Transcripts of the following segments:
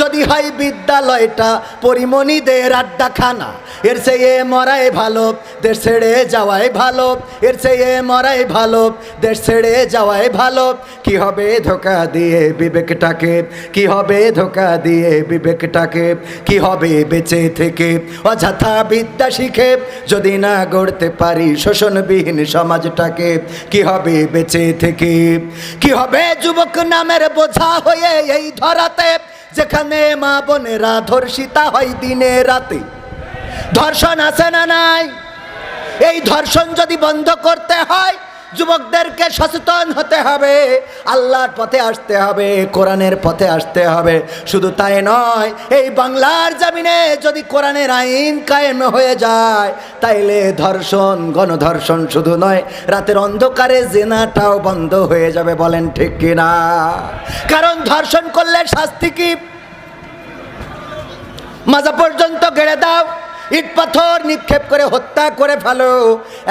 যদি হয় বিদ্যালয়টা পরিমণিদের আড্ডাখানা। এর চেয়ে মরাই ভালো, দেশ ছেড়ে যাওয়াই ভালো। এর চেয়ে মরাই ভালো, দেশ ছেড়ে যাওয়াই ভালো। কি হবে ধোকা দিয়ে বিবেকটাকে? কি হবে ধোকা দিয়ে বিবেকটাকে? কি হবে বেঁচে থেকে? অযথা বিদ্যা শিখে যদি না গড়তে পারি শোষণবিহীন সমাজটাকে, কি হবে বেঁচে থেকে? কি হবে যুবক নামের বোঝা হয়ে এই ধরাতে? যেখানে মা বোনেরা, ধর্ষিতা হয় দিনে রাতে। ধর্ষণ আছে না নাই? এই ধর্ষণ যদি বন্ধ করতে হয়, যুবকদেরকে সচেতন হতে হবে, আল্লাহর পথে আসতে হবে, কোরআনের পথে আসতে হবে। শুধু তাই নয়, এই বাংলার জামিনে যদি কোরআনের আইন কায়েম হয়ে যায়, তাইলে ধর্ষণ, গণধর্ষণ শুধু নয়, রাতের অন্ধকারে জেনাটাও বন্ধ হয়ে যাবে, বলেন ঠিক কিনা? কারণ ধর্ষণ করলে শাস্তি কি? মাজা পর্যন্ত গেড়ে দাও ইট পাথর নিক্ষেপ করে হত্যা করে ফেলো।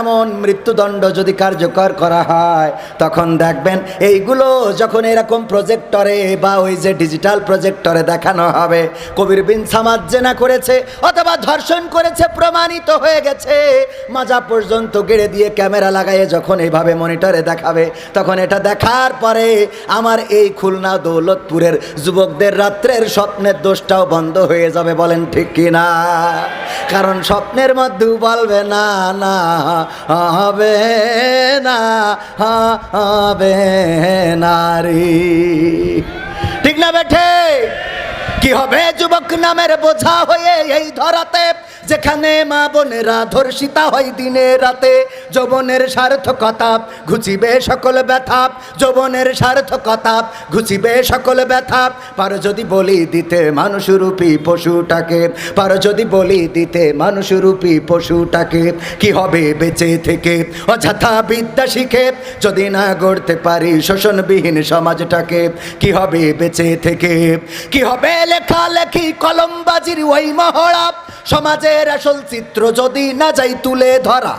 এমন মৃত্যুদণ্ড যদি কার্যকর করা হয়, তখন দেখবেন এইগুলো যখন এরকম প্রজেক্টরে বা ওই যে ডিজিটাল প্রজেক্টরে দেখানো হবে, কবির বিন সামাদ জেনা করেছে অথবা ধর্ষণ করেছে, প্রমাণিত হয়ে গেছে, মাজা পর্যন্ত গেড়ে দিয়ে ক্যামেরা লাগাইয়ে যখন এইভাবে মনিটরে দেখাবে, তখন এটা দেখার পরে আমার এই খুলনা দৌলতপুরের যুবকদের রাত্রের স্বপ্নের দোষটাও বন্ধ হয়ে যাবে বলেন ঠিক কি না কারণ স্বপ্নের মধ্যে বলবে না না, হবে না, হবে নারী। ঠিক না বেঠে? কি হবে যুবক নামের বোঝা হয়ে এই ধরাতে? যেখানে মা বোনেরা ধর্ষিতা হয় দিনে রাতে, যৌবনের সার্থকতা ঘুচিবে সকল ব্যথা, যৌবনের সার্থকতা ঘুচিবে সকল ব্যথা। পারো যদি বলি দিতে মানুষরূপী পশুটাকে, পারো যদি বলি দিতে মানুষরূপী পশুটাকে, কি হবে বেঁচে থেকে? অযথা বিদ্যা শিখে যদি না গড়তে পারি শোষণবিহীন সমাজটাকে, কি হবে বেঁচে থেকে? কি হবে লেখালেখি কলমবাজির ওই মহড়া? সমাজের আসল চিত্র যদি না যাই তুলে ধরা,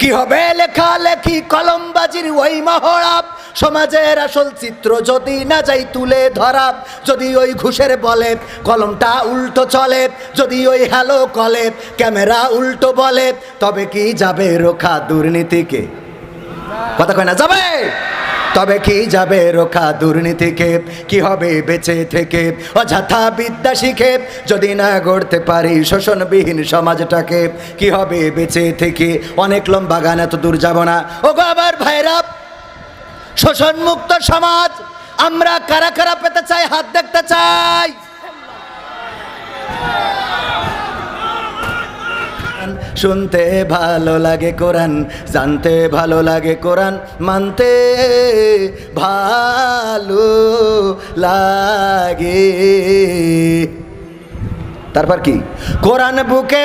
কি হবে লেখালেখি কলমবাজির ওই মহড়া সমাজের আসল চিত্র যদি না যাই তুলে ধরা, যদি ওই ঘুষের বলে কলমটা উল্টো চলে, যদি ওই হ্যালো কলে ক্যামেরা উল্টো বলে, তবে কি যাবে রোখা দুর্নীতিকে? কথা কয় না, যাবে! তবে কি যাবে রোখা দুর্নীতিকে কি হবে বেঁচে থেকে? অযথা বিদ্যা শিখে যদি না গড়তে পারি শোষণবিহীন সমাজটাকে, কি হবে বেঁচে থেকে? অনেক লম্বা গান, এত দূর যাব না। ও গো আবার ভাইরা, শোষণমুক্ত সমাজ, আমরা কারা কারা পেতে চাই, হাত দেখতে চাই। শুনতে ভালো লাগে কোরআন, জানতে ভালো লাগে কোরআন, মানতে ভালো লাগে। তারপর কি? কোরআন বুকে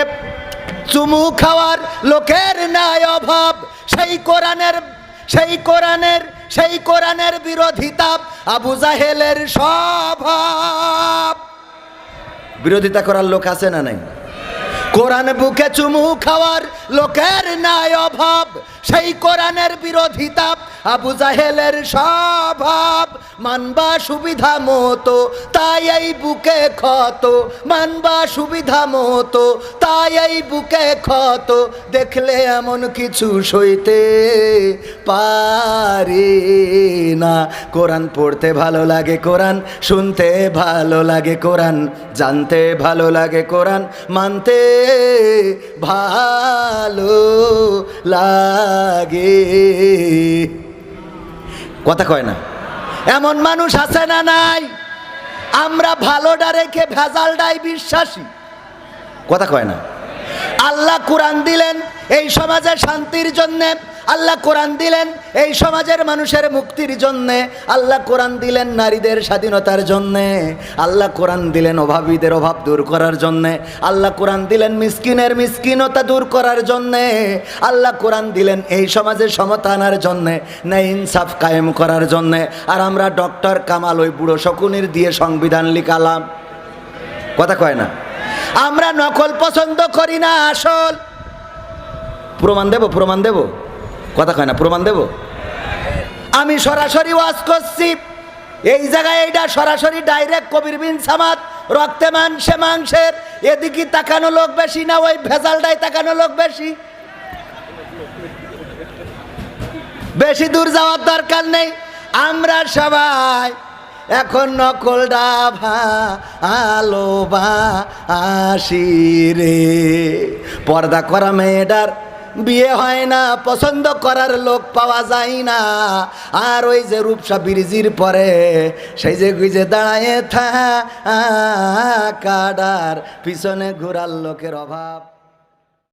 চুমু খাওয়ার লোকের নাই অভাব, সেই কোরআনের সেই কোরআনের সেই কোরআনের বিরোধিতা আবু জাহেলের স্বভাব। বিরোধিতা করার লোক আছে না নাই? কোরআন বুকে চুমু খাওয়ার লোকের নাই অভাব সেই কোরআনের বিরোধিতা আবু জাহেলের স্বভাব মানবা সুবিধা মতো, তাই এই বুকে ক্ষত। মানবা সুবিধা মতো, তাই এই বুকে ক্ষত। দেখলে এমন কিছু সইতে পারি না। কোরআন পড়তে ভালো লাগে কোরআন, শুনতে ভালো লাগে কোরআন, জানতে ভালো লাগে কোরআন, মানতে ভালো লাগে। কথা কয় না। এমন মানুষ আছে না নাই? আমরা ভালোটা রেখে ভেজালটাই বিশ্বাসী। কথা কয় না। আল্লাহ কোরআন দিলেন, এই সমাজে শান্তির জন্যে আল্লাহ কোরআন দিলেন এই সমাজের মানুষের মুক্তির জন্যে। আল্লাহ কোরআন দিলেন নারীদের স্বাধীনতার জন্যে। আল্লাহ কোরআন দিলেন অভাবীদের অভাব দূর করার জন্যে। আল্লাহ কোরআন দিলেন মিসকিনের মিসকিনতা দূর করার জন্যে। আল্লাহ কোরআন দিলেন এই সমাজে সমতা আনার জন্যে না ইনসাফ কায়েম করার জন্যে। আর আমরা ডক্টর কামাল ওই বুড়ো শকুনির দিয়ে সংবিধান লিখালাম। কথা কয় না? আমরা নকল পছন্দ করি না আসল। প্রমাণ দেব প্রমাণ দেব? কথা কয় না, প্রমাণ দেব? আমি সরাসরি ওয়াজ করছি। এই জায়গায় এইটা সরাসরি ডাইরেক্ট কবির বিন সামাদ, রক্তে মাংসে মাংসের, এদিকে তাকানো লোক বেশি না, ওই ভেজালটাই তাকানো লোক বেশি। বেশি দূর যাওয়ার দরকার নেই। আমরা সবাই এখন নকল ডাভা, আলো বা আসি রে। পর্দা করা মেয়েটার বিয়ে হয় না, পছন্দ করার লোক পাওয়া যায় না। আর ওই যে রূপসা বিরিজির পরে সেই যে গুজে দাঁড়ায় থা কাডার পিছনে ঘোরার লোকের অভাব।